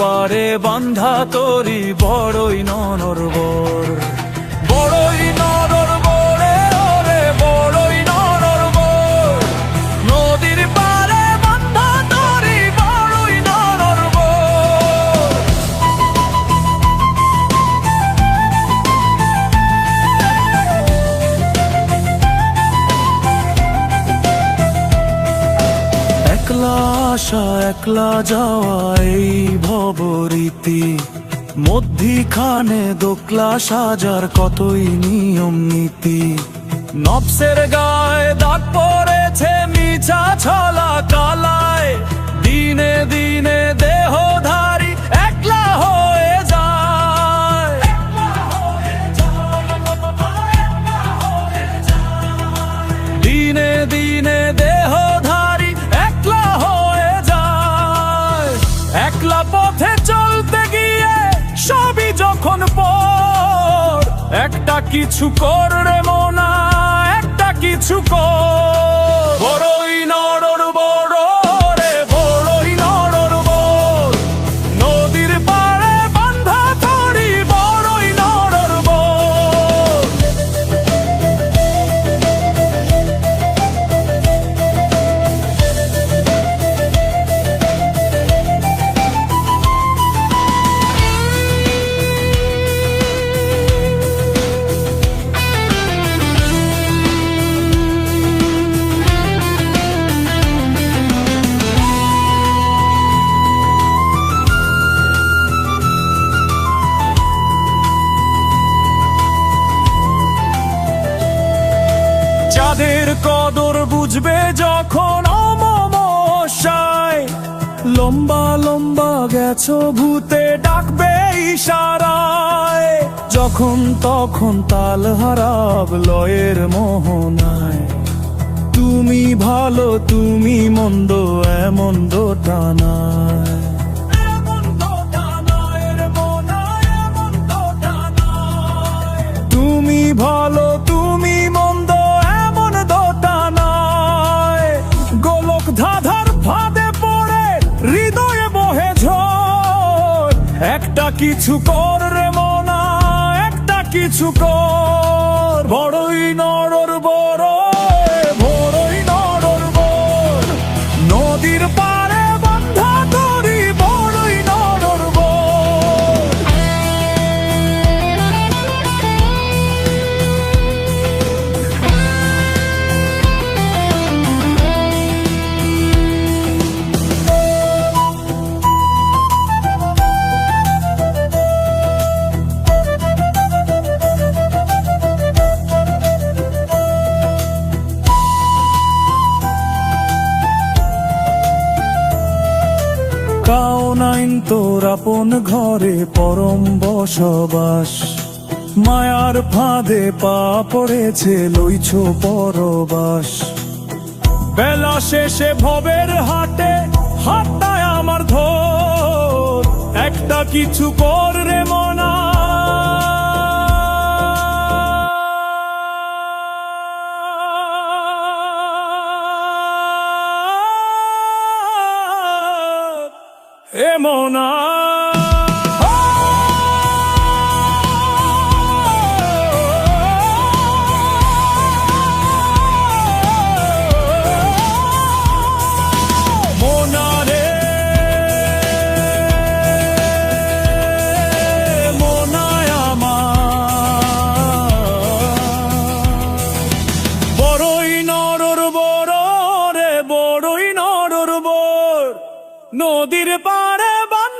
পারে বান্ধা তরি বড়ই ননরবর। একলা আসা একলা যাওয়া এই ভবরীতি। মধ্যিখানে দোকলা সাজার কতই নিয়ম নীতি। নবসের গায়ে দাগ পড়েছে মিছা ছলা কালায়। দিনে দিনে দেহধারী কিছু কর রে মোনা একটা কিছু কর। বড়ই নড়র বড় কদর বুঝবে যখন অমমশায় লম্বা লম্বা গেছো ভূতে, ডাকবে ইশারায়। যখন তখন তাল হারাব লয়ের মোহনায়। তুমি ভালো, তুমি মন্দ, এমন দোটানায়। একটা কিছু কর রে মনা একটা কিছু কর। বড়ই নড়র কাও নাইন তোর আপন ঘরে, পরম বসবাস। মায়ার ফাঁদে পা পড়েছে, লইছ পরবাস। বেলা শেষে ভবের হাটে হাতটায় আমার ধর। একটা কিছু কর রে মনা Emona. নদীর পাড়ে বান